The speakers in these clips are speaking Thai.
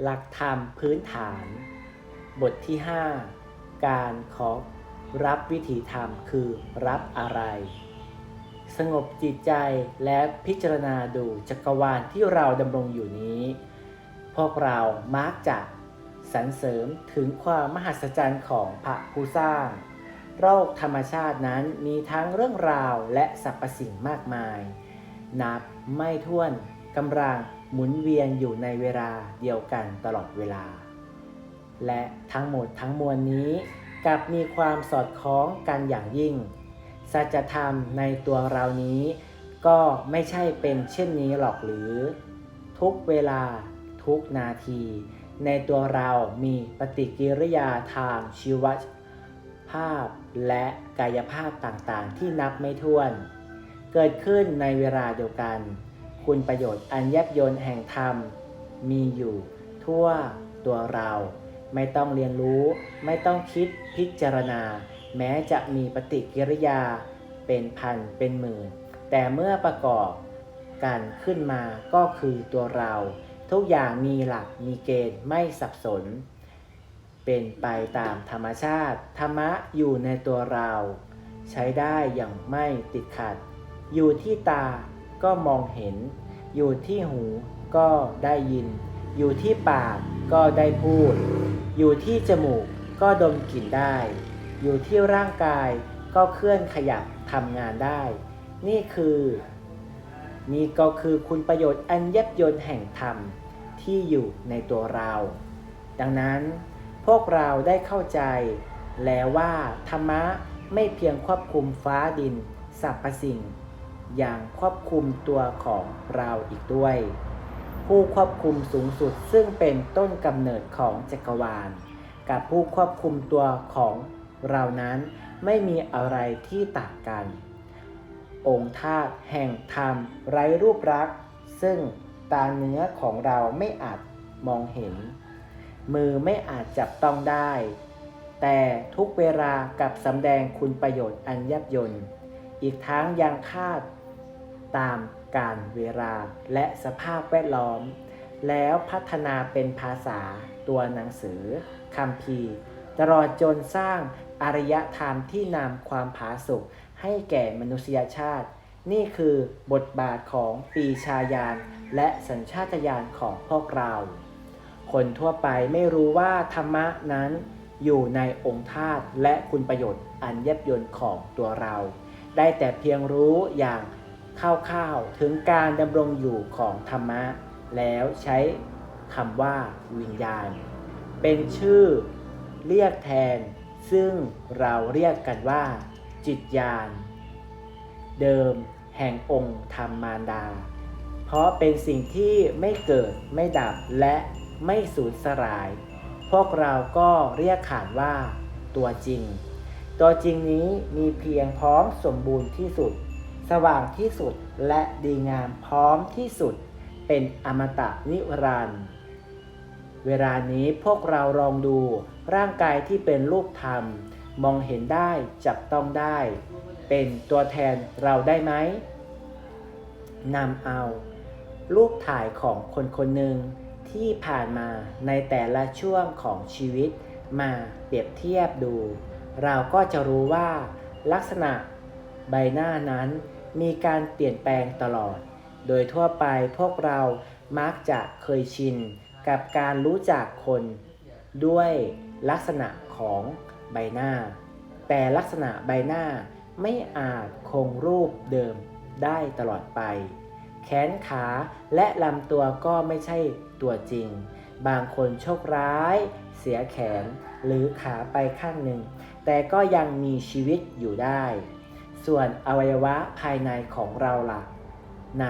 หลักธรรมพื้นฐาน บทที่ 5 การขอรับวิถีธรรมคือรับอะไร สงบจิตใจและพิจารณาดูจักรวาลที่เราดำรงอยู่นี้ พวกเรามักจะสรรเสริมถึงความมหัศจรรย์ของพระผู้สร้างโรคธรรมชาตินั้นมีทั้งเรื่องราวและสรรพสิ่งมากมาย นับไม่ถ้วนกำลัง หมุนเวียนอยู่ในเวลาเดียวกันตลอดเวลา และทั้งหมดทั้งมวลนี้กลับมีความสอดคล้องกันอย่างยิ่ง สัจธรรมในตัวเรานี้ ก็ไม่ใช่เป็นเช่นนี้หรอกหรือ ทุกเวลาทุกนาที ในตัวเรามีปฏิกิริยาทางชีวภาพและกายภาพต่างๆ ที่นับไม่ถ้วน เกิดขึ้นในเวลาเดียวกัน คุณประโยชน์อันแยบยนแห่งธรรม มีอยู่ทั่วตัวเรา ไม่ต้องเรียนรู้ ไม่ต้องคิดพิจารณา แม้จะมีปฏิกิริยาเป็นพันเป็นหมื่นแต่เมื่อประกอบกันขึ้นมาก็คือตัวเรา ทุกอย่างมีหลักมีเกณฑ์ไม่สับสน เป็นไปตามธรรมชาติ ธรรมะอยู่ในตัวเรา ใช้ได้อย่างไม่ติดขัด อยู่ที่ตา ก็มองเห็น อยู่ที่หูก็ได้ยิน อยู่ที่ปากก็ได้พูด อยู่ที่จมูกก็ดมกลิ่นได้ อยู่ที่ร่างกายก็เคลื่อนขยับทำงานได้ นี่คือ นี่ก็คือคุณประโยชน์อันเยับยนแห่งธรรมที่อยู่ในตัวเรา ดังนั้นพวกเราได้เข้าใจ แล้วว่าธรรมะไม่เพียงควบคุมฟ้าดินสรรพสิ่ง อย่างควบคุมตัวของเราอีกด้วย ผู้ควบคุมสูงสุดซึ่งเป็นต้นกำเนิดของจักรวาล กับผู้ควบคุมตัวของเรานั้นไม่มีอะไรที่ต่างกัน องค์ธาตุแห่งธรรมไร้รูปรักษ์ซึ่งตาเนื้อของเราไม่อาจมองเห็น มือไม่อาจจับต้องได้ แต่ทุกเวลากับสำแดงคุณประโยชน์อันยับยนอีกทั้งยังคาด ตามการเวลาและสภาพแวดล้อม แล้วพัฒนาเป็นภาษาตัวหนังสือคำพีตลอดจนสร้างอารยธรรมที่นำความผาสุกให้แก่มนุษยชาติ นี่คือบทบาทของปีชายานและสัญชาตญาณของพวกเรา คนทั่วไปไม่รู้ว่าธรรมะนั้นอยู่ในองค์ธาตุและคุณประโยชน์อันยับยนของตัวเรา ได้แต่เพียงรู้อย่าง คร่าวๆถึงการดำรงอยู่ของธรรมะ แล้วใช้คำว่าวิญญาณ เป็นชื่อเรียกแทน ซึ่งเราเรียกกันว่า จิตญาณ เดิมแห่งองค์ธรรมารดา เพราะเป็นสิ่งที่ไม่เกิดไม่ดับและไม่สูญสลาย พวกเราก็เรียกขานว่าตัวจริง ตัวจริงนี้มีเพียงพร้อมสมบูรณ์ที่สุด สว่างที่สุดและดีงามพร้อมที่สุด เป็นอมตะนิรันดร์เวลานี้พวกเราลองดูร่างกายที่เป็นรูปธรรม มองเห็นได้จับต้องได้ เป็นตัวแทนเราได้ไหมนำเอา รูปถ่ายของคนคนหนึ่งที่ผ่านมาในแต่ละช่วงของชีวิตมาเปรียบเทียบดู เราก็จะรู้ว่าลักษณะใบหน้านั้น มีการเปลี่ยนแปลงตลอด โดยทั่วไปพวกเรามักจะเคยชินกับการรู้จักคนด้วยลักษณะของใบหน้า แต่ลักษณะใบหน้าไม่อาจคงรูปเดิมได้ตลอดไป แขนขาและลำตัวก็ไม่ใช่ตัวจริง บางคนโชคร้าย เสียแขนหรือขาไปข้างหนึ่ง แต่ก็ยังมีชีวิตอยู่ได้ ส่วนอวัยวะภายในของเราล่ะ ใน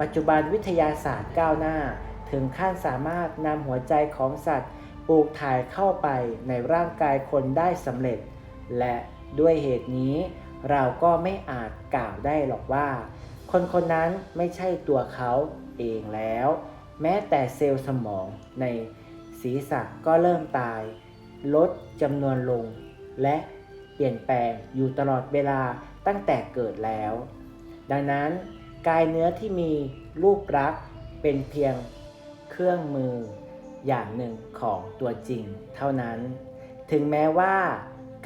ปัจจุบันวิทยาศาสตร์ก้าวหน้า ถึงขั้นสามารถนำหัวใจของสัตว์ปลูกถ่ายเข้าไปในร่างกายคนได้สำเร็จ และด้วยเหตุนี้ เราก็ไม่อาจกล่าวได้หรอกว่า คนคนนั้นไม่ใช่ตัวเขาเองแล้ว แม้แต่เซลล์สมองในศีรษะก็เริ่มตาย ลดจำนวนลง และเปลี่ยนแปลงอยู่ตลอดเวลา ตั้งแต่เกิดแล้ว ดังนั้นกายเนื้อที่มีรูปรักษ์เป็นเพียงเครื่องมืออย่างหนึ่งของตัวจริงเท่านั้น ถึงแม้ว่า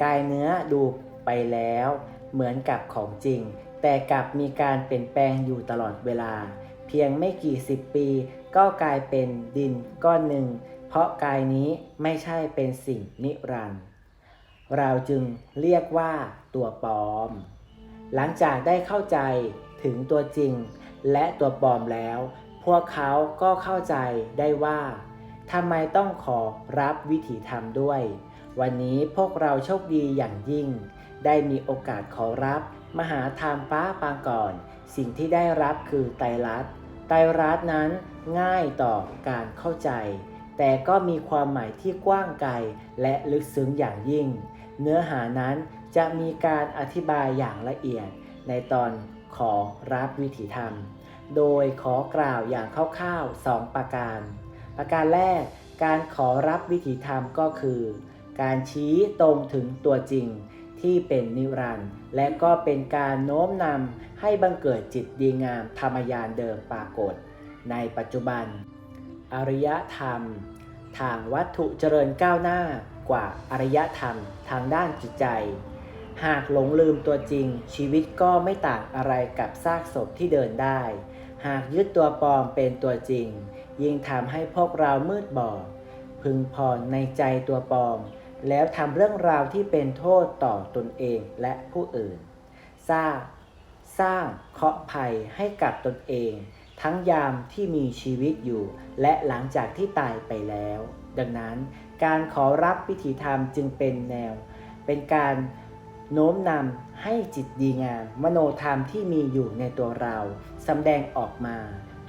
กายเนื้อดูไปแล้ว เหมือนกับของจริง แต่กลับมีการเปลี่ยนแปลงอยู่ตลอดเวลา เพียงไม่กี่สิบปี ก็กลายเป็นดินก้อนหนึ่ง เพราะกายนี้ไม่ใช่เป็นสิ่งนิรันดร์เราจึงเรียกว่าตัวปลอม หลังจากได้เข้าใจถึงตัวจริงและตัวปลอมแล้ว พวกเขาก็เข้าใจได้ว่าทำไมต้องขอรับวิถีธรรมด้วย วันนี้พวกเราโชคดีอย่างยิ่ง ได้มีโอกาสขอรับ มหาธรรมฟ้าปางก่อน สิ่งที่ได้รับคือไตรลักษณ์ไตรลักษณ์นั้นง่ายต่อการเข้าใจ แต่ก็มีความหมายที่กว้างไกลและลึกซึ้งอย่างยิ่ง เนื้อหานั้น จะมีการอธิบายอย่างละเอียดในตอนขอรับวิถีธรรม โดยขอกล่าวอย่างคร่าวๆ 2 ประการ ประการแรกการขอรับวิถีธรรมก็คือ การชี้ตรงถึงตัวจริงที่เป็นนิรันดร์และก็เป็นการโน้มนำให้บังเกิดจิตดีงามธรรมยานเดิมปรากฏ ในปัจจุบัน อริยธรรม ทางวัตถุเจริญก้าวหน้ากว่าอริยธรรมทางด้านจิตใจ หากหลงลืมตัวจริง ชีวิตก็ไม่ต่างอะไรกับซากศพที่เดินได้ หากยึดตัวปลอมเป็นตัวจริง ยิ่งทำให้พวกเรามืดบอด พึงพรในใจตัวปลอม แล้วทำเรื่องราวที่เป็นโทษต่อตนเองและผู้อื่น สร้างสร้างเคาะภัยให้กับตนเอง ทั้งยามที่มีชีวิตอยู่ และหลังจากที่ตายไปแล้ว ดังนั้นการขอรับวิถีธรรมจึงเป็นแนว เป็นการ โน้มนำให้จิตดีงามมโนธรรมที่มีอยู่ในตัวเราสำแดงออกมา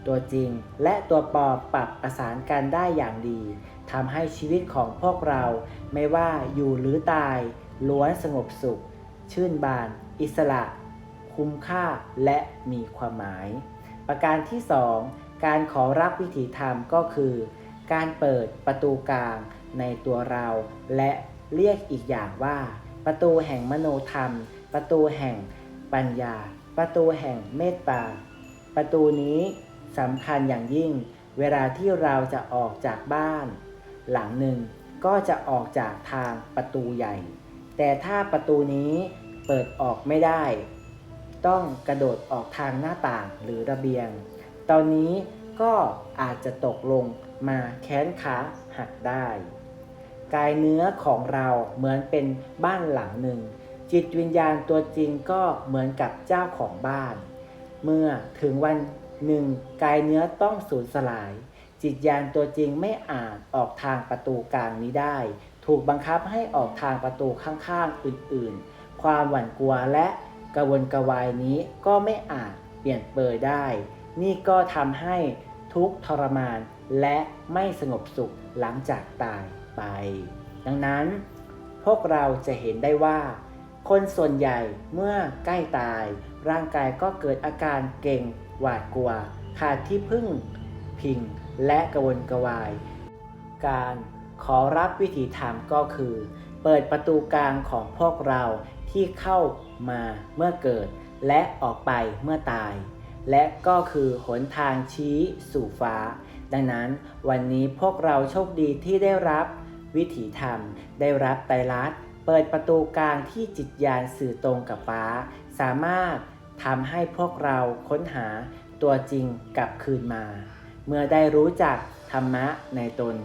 ตัวจริงและตัวปลอมปรับประสานกันได้อย่างดีทำให้ชีวิตของพวกเราไม่ว่าอยู่หรือตาย ล้วนสงบสุข ชื่นบาน อิสระ คุ้มค่าและมีความหมาย ประการที่ 2 การขอรับวิถีธรรมก็คือ การเปิดประตูกลางในตัวเรา และเรียกอีกอย่างว่า ประตูแห่งมโนธรรม ประตูแห่งปัญญา ประตูแห่งเมตตา ประตูนี้สำคัญอย่างยิ่ง เวลาที่เราจะออกจากบ้าน หลังหนึ่งก็จะออกจากทางประตูใหญ่ แต่ถ้าประตูนี้เปิดออกไม่ได้ ต้องกระโดดออกทางหน้าต่างหรือระเบียง ตอนนี้ก็อาจจะตกลงมาแค้นขาหักได้ กายเนื้อของเราเหมือนเป็นบ้านหลังหนึ่ง จิตวิญญาณตัวจริงก็เหมือนกับเจ้าของบ้าน เมื่อถึงวันหนึ่งกายเนื้อต้องสูญสลาย จิตญาณตัวจริงไม่อาจออกทางประตูกลางนี้ได้ ถูกบังคับให้ออกทางประตูข้างๆอื่นๆ ความหวั่นกลัวและกระวนกระวายนี้ก็ไม่อาจเปลี่ยนเปยได้ นี่ก็ทำให้ทุกทรมานและไม่สงบสุขหลังจากตาย ไป ดังนั้น พวกเราจะเห็นได้ว่า คนส่วนใหญ่เมื่อใกล้ตาย ร่างกายก็เกิดอาการเก่ง หวาดกลัว ขาดที่พึ่ง พิง และกระวนกระวาย การขอรับวิถีธรรมก็คือ เปิดประตูกลางของพวกเราที่เข้ามาเมื่อเกิด และออกไปเมื่อตาย และก็คือหนทางชี้สู่ฟ้า ดังนั้นวันนี้พวกเราโชคดีที่ได้รับ วิถีธรรม ได้รับไตรลักษณ์เปิดประตูกลางที่จิตญาณสื่อตรงกับฟ้า สามารถทำให้พวกเราค้นหาตัวจริงกลับคืนมา เมื่อได้รู้จักธรรมะในตน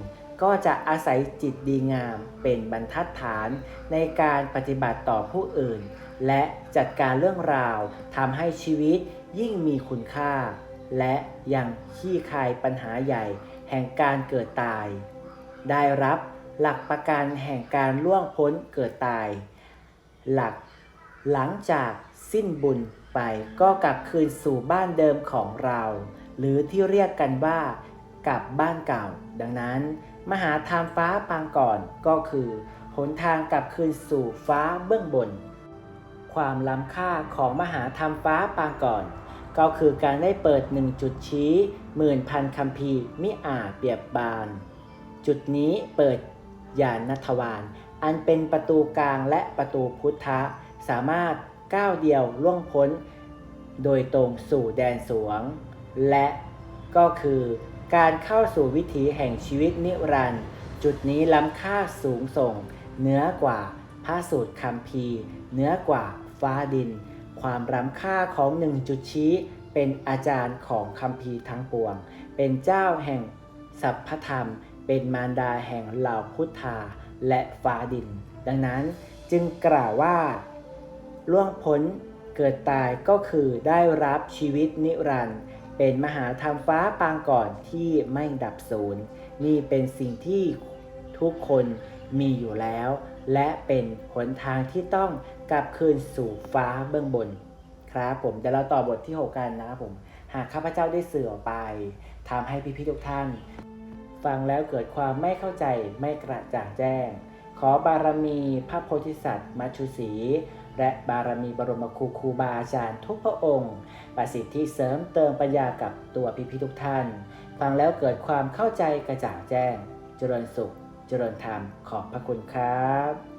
ก็จะอาศัยจิตดีงามเป็นบรรทัดฐานในการปฏิบัติต่อผู้อื่น และจัดการเรื่องราวทำให้ชีวิตยิ่งมีคุณค่า และยังขี้คายปัญหาใหญ่แห่งการเกิดตาย ได้รับ หลักประกันแห่งการล่วงพ้นเกิดตาย หลักหลังจากสิ้นบุญไปก็กลับคืนสู่บ้านเดิมของเรา หรือที่เรียกกันว่ากลับบ้านเก่า ดังนั้น มหาธรรมฟ้าปางก่อนก็คือหนทางกลับคืนสู่ฟ้าเบื้องบน ความล้ำค่าของมหาธรรมฟ้าปางก่อน ก็คือการได้เปิดหนึ่งจุดชี้หมื่นพันคำพีมิอาเปียบบาน จุดนี้เปิด ยานนัทวาน อันเป็นประตูกลางและประตูพุทธะ สามารถก้าวเดียวล่วงพ้น โดยตรงสู่แดนสวง และก็คือการเข้าสู่วิถีแห่งชีวิตนิรันดร์จุดนี้ล้ำค่าสูงส่ง เหนือกว่าพระสูตรคัมภีเหนือกว่าฟ้าดิน ความล้ำค่าของหนึ่งจุดชี้เป็นอาจารย์ของคัมภีทั้งปวง เป็นเจ้าแห่งสัพพธรรม เป็นมารดาแห่งเหล่าพุทธาและฟ้าดิน ดังนั้นจึงกล่าวว่าล่วงพ้นเกิดตายก็คือได้รับชีวิตนิรันดร์เป็นมหาธรรมฟ้าปางก่อนที่ไม่ดับสูญนี่เป็นสิ่งที่ทุกคนมีอยู่แล้ว และเป็นหนทางที่ต้องกลับคืนสู่ฟ้าเบื้องบน ครับผมเดี๋ยวเราต่อบทที่ 6 กันนะครับผม หากข้าพเจ้าได้เสื่อออกไปทำให้พี่ๆทุกท่าน ฟังแล้วเกิดความไม่เข้าใจไม่กระจ่างแจ้ง ขอบารมีพระโพธิสัตว์มัชชุสีและบารมีบรมครูครูบาอาจารย์ทุกพระองค์ ประสิทธิเสริมเติมปัญญากับตัวพี่ๆทุกท่าน ฟังแล้วเกิดความเข้าใจกระจ่างแจ้ง เจริญสุข เจริญธรรมขอบพระคุณครับ